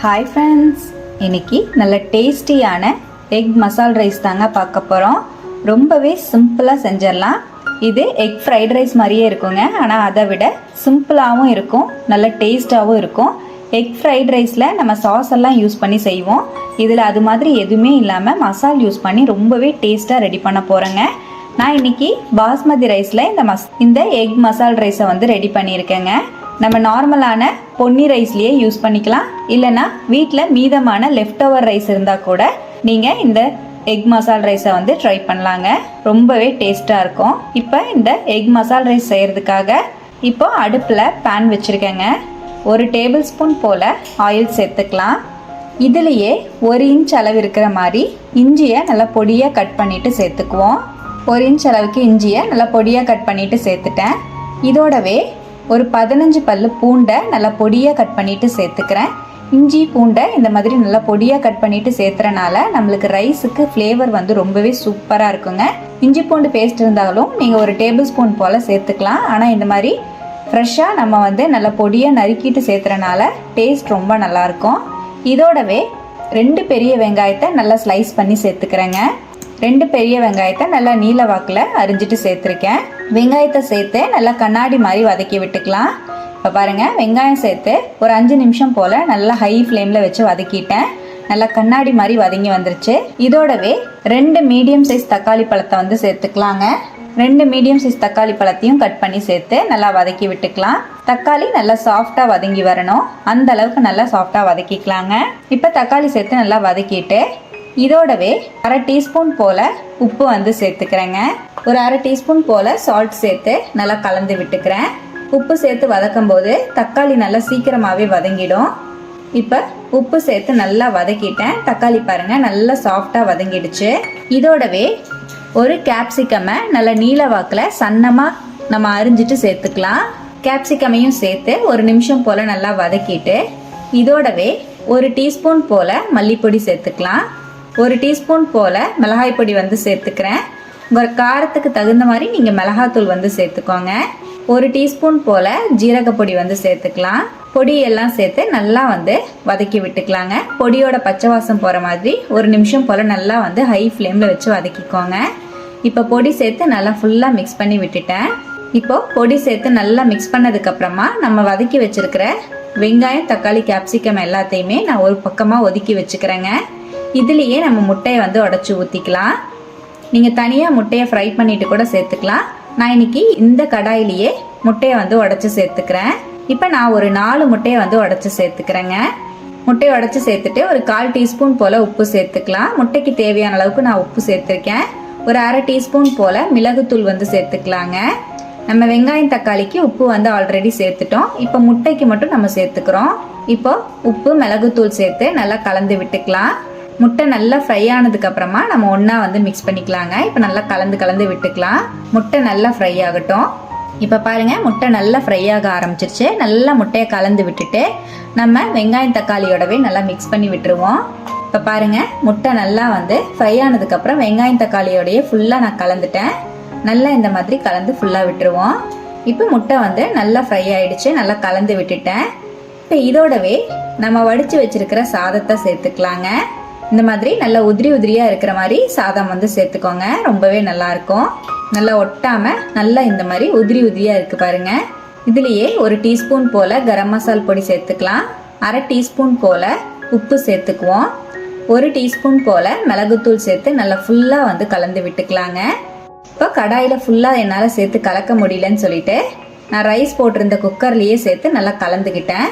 Hi friends இன்னைக்கு நல்ல டேஸ்டியான எக் மசால் ரைஸ் தாங்க பார்க்க போகிறோம் ரொம்பவே சிம்பிளாக செஞ்சிடலாம். இது எக் ஃப்ரைட் ரைஸ் மாதிரியே இருக்குங்க. ஆனால் அதை விட சிம்பிளாகவும் இருக்கும். நல்ல டேஸ்ட்டாகவும் இருக்கும். எக் ஃப்ரைட் ரைஸில் நம்ம சாஸ் எல்லாம் யூஸ் பண்ணி செய்வோம். இதில் அது மாதிரி எதுவுமே இல்லாமல் மசால் யூஸ் பண்ணி ரொம்பவே டேஸ்ட்டாக ரெடி பண்ண போகிறேங்க நான் இன்னைக்கு பாஸ்மதி ரைஸில் இந்த மஸ் இந்த எக் மசால் ரைஸை வந்து ரெடி பண்ணியிருக்கேங்க. நம்ம நார்மலான பொன்னி ரைஸ்லேயே யூஸ் பண்ணிக்கலாம். இல்லைன்னா வீட்டில் மீதமான லெஃப்ட் ஓவர் ரைஸ் இருந்தால் கூட நீங்கள் இந்த எக் மசால் ரைஸை வந்து ட்ரை பண்ணலாங்க. ரொம்பவே டேஸ்ட்டாக இருக்கும். இப்போ இந்த எக் மசால் ரைஸ் செய்கிறதுக்காக இப்போ அடுப்பில் பேன் வச்சுருக்கேங்க. ஒரு டேபிள் ஸ்பூன் போல் ஆயில் சேர்த்துக்கலாம். இதுலேயே ஒரு இன்ச் அளவு இருக்கிற மாதிரி இஞ்சியை நல்லா பொடியாக கட் பண்ணிவிட்டு சேர்த்துக்குவோம். ஒரு இன்ச் அளவுக்கு இஞ்சியை நல்லா பொடியாக கட் பண்ணிவிட்டு சேர்த்துட்டேன். இதோடவே ஒரு பதினஞ்சு பல்லு பூண்டை நல்லா பொடியாக கட் பண்ணிவிட்டு சேர்த்துக்கிறேன். இஞ்சி பூண்டை இந்த மாதிரி நல்லா பொடியாக கட் பண்ணிவிட்டு சேர்த்துறனால நம்மளுக்கு ரைஸுக்கு ஃப்ளேவர் வந்து ரொம்பவே சூப்பராக இருக்குங்க. இஞ்சி பூண்டு பேஸ்ட் இருந்தாலும் நீங்கள் ஒரு டேபிள் ஸ்பூன் போல் சேர்த்துக்கலாம். ஆனால் இந்த மாதிரி ஃப்ரெஷ்ஷாக நம்ம வந்து நல்லா பொடியாக நறுக்கிட்டு சேர்த்துறனால டேஸ்ட் ரொம்ப நல்லாயிருக்கும் இதோடவே ரெண்டு பெரிய வெங்காயத்தை நல்லா ஸ்லைஸ் பண்ணி சேர்த்துக்கிறேங்க. ரெண்டு பெரிய வெங்காயத்தை நல்லா நீல வாக்கில் அரிஞ்சிட்டு சேர்த்துருக்கேன். வெங்காயத்தை சேர்த்து நல்லா கண்ணாடி மாதிரி வதக்கி விட்டுக்கலாம். இப்போ பாருங்கள் வெங்காயம் சேர்த்து ஒரு அஞ்சு நிமிஷம் போல் நல்லா ஹை ஃப்ளேமில் வச்சு வதக்கிட்டேன். நல்லா கண்ணாடி மாதிரி வதங்கி வந்துருச்சு. இதோடவே ரெண்டு மீடியம் சைஸ் தக்காளி பழத்தை வந்து சேர்த்துக்கலாங்க. ரெண்டு மீடியம் சைஸ் தக்காளி பழத்தையும் கட் பண்ணி சேர்த்து நல்லா வதக்கி விட்டுக்கலாம். தக்காளி நல்லா சாஃப்டாக வதங்கி வரணும். அந்த அளவுக்கு நல்லா சாஃப்டாக வதக்கிக்கலாங்க. இப்போ தக்காளி சேர்த்து நல்லா வதக்கிட்டு இதோடவே அரை டீஸ்பூன் போல் உப்பு வந்து சேர்த்துக்கிறேங்க. ஒரு அரை டீஸ்பூன் போல் சால்ட் சேர்த்து நல்லா கலந்து விட்டுக்கிறேன். உப்பு சேர்த்து வதக்கும் போது தக்காளி நல்லா சீக்கிரமாகவே வதங்கிடும். இப்போ உப்பு சேர்த்து நல்லா வதக்கிட்டேன். தக்காளி பாருங்கள் நல்லா சாஃப்டாக வதங்கிடுச்சு. இதோடவே ஒரு கேப்சிகமை நல்லா நீல வாக்கில் சன்னமாக நம்ம அரிஞ்சிட்டு சேர்த்துக்கலாம். கேப்சிகமையும் சேர்த்து ஒரு நிமிஷம் போல் நல்லா வதக்கிட்டு இதோடவே ஒரு டீஸ்பூன் போல் மல்லிப்பொடி சேர்த்துக்கலாம். ஒரு டீஸ்பூன் போல் மிளகாய் பொடி வந்து சேர்த்துக்கிறேன். உங்கள் காரத்துக்கு தகுந்த மாதிரி நீங்கள் மிளகாத்தூள் வந்து சேர்த்துக்கோங்க. ஒரு டீஸ்பூன் போல் ஜீரகப்பொடி வந்து சேர்த்துக்கலாம். பொடி எல்லாம் சேர்த்து நல்லா வந்து வதக்கி விட்டுக்கலாங்க. பொடியோட பச்சை வாசம் போகிற மாதிரி ஒரு நிமிஷம் போல் நல்லா வந்து ஹை ஃப்ளேமில் வச்சு வதக்கிக்கோங்க. இப்போ பொடி சேர்த்து நல்லா ஃபுல்லாக மிக்ஸ் பண்ணி விட்டுட்டேன். இப்போது பொடி சேர்த்து நல்லா மிக்ஸ் பண்ணதுக்கப்புறமா நம்ம வதக்கி வச்சிருக்கிற வெங்காயம் தக்காளி கேப்சிகம் எல்லாத்தையுமே நான் ஒரு பக்கமாக ஒதுக்கி வச்சுக்கிறேங்க. இதுலேயே நம்ம முட்டையை வந்து உடச்சி ஊற்றிக்கலாம் நீங்கள் தனியாக முட்டையை ஃப்ரை பண்ணிட்டு கூட சேர்த்துக்கலாம். நான் இன்னைக்கு இந்த கடாயிலேயே முட்டையை வந்து உடச்சி சேர்த்துக்கிறேன். இப்போ நான் ஒரு நாலு முட்டையை வந்து உடச்சி சேர்த்துக்கிறேங்க. முட்டையை உடச்சி சேர்த்துட்டு ஒரு கால் டீஸ்பூன் போல் உப்பு சேர்த்துக்கலாம். முட்டைக்கு தேவையான அளவுக்கு நான் உப்பு சேர்த்துருக்கேன். ஒரு அரை டீஸ்பூன் போல் மிளகுத்தூள் வந்து சேர்த்துக்கலாங்க. நம்ம வெங்காயம் தக்காளிக்கு உப்பு வந்து ஆல்ரெடி சேர்த்துட்டோம். இப்போ முட்டைக்கு மட்டும் நம்ம சேர்த்துக்கிறோம். இப்போ உப்பு மிளகுத்தூள் சேர்த்து நல்லா கலந்து விட்டுக்கலாம். முட்டை நல்லா ஃப்ரை ஆனதுக்கப்புறமா நம்ம ஒன்றா வந்து மிக்ஸ் பண்ணிக்கலாங்க. இப்போ நல்லா கலந்து கலந்து விட்டுக்கலாம். முட்டை நல்லா ஃப்ரை ஆகட்டும். இப்போ பாருங்கள் முட்டை நல்லா ஃப்ரை ஆக ஆரம்பிச்சிருச்சு. நல்லா முட்டையை கலந்து விட்டுட்டு நம்ம வெங்காயம் தக்காளியோடவே நல்லா மிக்ஸ் பண்ணி விட்டுருவோம். இப்போ பாருங்க முட்டை நல்லா வந்து ஃப்ரை ஆனதுக்கப்புறம் வெங்காயம் தக்காளியோடய ஃபுல்லாக நான் கலந்துட்டேன். நல்லா இந்த மாதிரி கலந்து ஃபுல்லாக விட்டுருவோம். இப்போ முட்டை வந்து நல்லா ஃப்ரை ஆகிடுச்சு நல்லா கலந்து விட்டுட்டேன். இப்போ இதோடவே நம்ம வடித்து வச்சிருக்கிற சாதத்தை சேர்த்துக்கலாங்க. இந்த மாதிரி நல்லா உதிரி உதிரியாக இருக்கிற மாதிரி சாதம் வந்து சேர்த்துக்கோங்க. ரொம்பவே நல்லா இருக்கும் நல்லா ஒட்டாமல் நல்லா இந்த மாதிரி உதிரி உதிரியாக இருக்குது பாருங்க. இதுலேயே ஒரு டீஸ்பூன் போல் கரம் மசால் பொடி சேர்த்துக்கலாம். அரை டீஸ்பூன் போல் உப்பு சேர்த்துக்குவோம். ஒரு டீஸ்பூன் போல் மிளகுத்தூள் சேர்த்து நல்லா ஃபுல்லாக வந்து கலந்து விட்டுக்கலாங்க. இப்போ கடாயில் ஃபுல்லாக என்னால் சேர்த்து கலக்க முடியலன்னு சொல்லிட்டு நான் ரைஸ் போட்டிருந்த குக்கர்லேயே சேர்த்து நல்லா கலந்துக்கிட்டேன்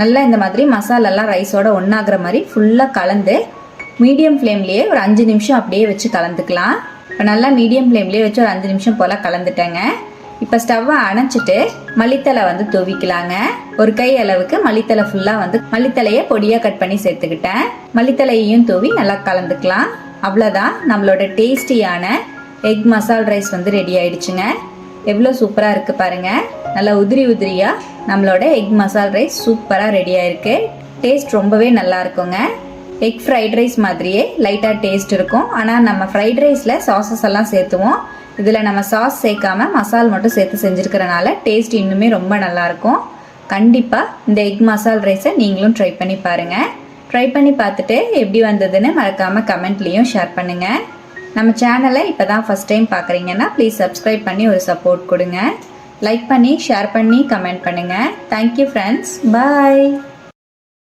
நல்லா இந்த மாதிரி மசாலெல்லாம் ரைஸோட ஒன்றாகிற மாதிரி ஃபுல்லாக கலந்து மீடியம் ஃப்ளேம்லேயே ஒரு அஞ்சு நிமிஷம் அப்படியே வச்சு கலந்துக்கலாம். இப்போ நல்லா மீடியம் ஃப்ளேம்லேயே வச்சு ஒரு அஞ்சு நிமிஷம் போல் கலந்துட்டேங்க. இப்போ ஸ்டவ்வை அணைச்சிட்டு மல்லித்தலை வந்து தூவிக்கலாங்க. ஒரு கை அளவுக்கு மல்லித்தலை ஃபுல்லாக வந்து மல்லித்தலையை பொடியாக கட் பண்ணி சேர்த்துக்கிட்டேன். மல்லித்தலையையும் தூவி நல்லா கலந்துக்கலாம். அவ்வளோதான் நம்மளோட டேஸ்டியான எக் மசால் ரைஸ் வந்து ரெடி ஆயிடுச்சுங்க. எவ்வளோ சூப்பராக இருக்குது பாருங்கள் நல்லா உதிரி உதிரியாக நம்மளோட எக் மசால் ரைஸ் சூப்பராக ரெடி ஆயிருக்கு. டேஸ்ட் ரொம்பவே நல்லா இருக்குங்க. எக் ஃப்ரைட் ரைஸ் மாதிரியே லைட்டாக டேஸ்ட் இருக்கும். ஆனால் நம்ம ஃப்ரைட் ரைஸில் சாசஸ் எல்லாம் சேர்த்துவோம். இதில் நம்ம சாஸ் சேர்க்காம மசால் மட்டும் சேர்த்து செஞ்சுருக்கிறனால டேஸ்ட் இன்னுமே ரொம்ப நல்லாயிருக்கும் கண்டிப்பாக இந்த எக் மசால் ரைஸை நீங்களும் ட்ரை பண்ணி பாருங்கள் ட்ரை பண்ணி பார்த்துட்டு எப்படி வந்ததுன்னு மறக்காமல் கமெண்ட்லேயும் ஷேர் பண்ணுங்கள் நம்ம சேனலை இப்போ தான் ஃபஸ்ட் டைம் பார்க்குறீங்கன்னா ப்ளீஸ் சப்ஸ்கிரைப் பண்ணி ஒரு சப்போர்ட் கொடுங்க. லைக் பண்ணி ஷேர் பண்ணி கமெண்ட் பண்ணுங்கள் தேங்க்யூ ஃப்ரெண்ட்ஸ் பாய்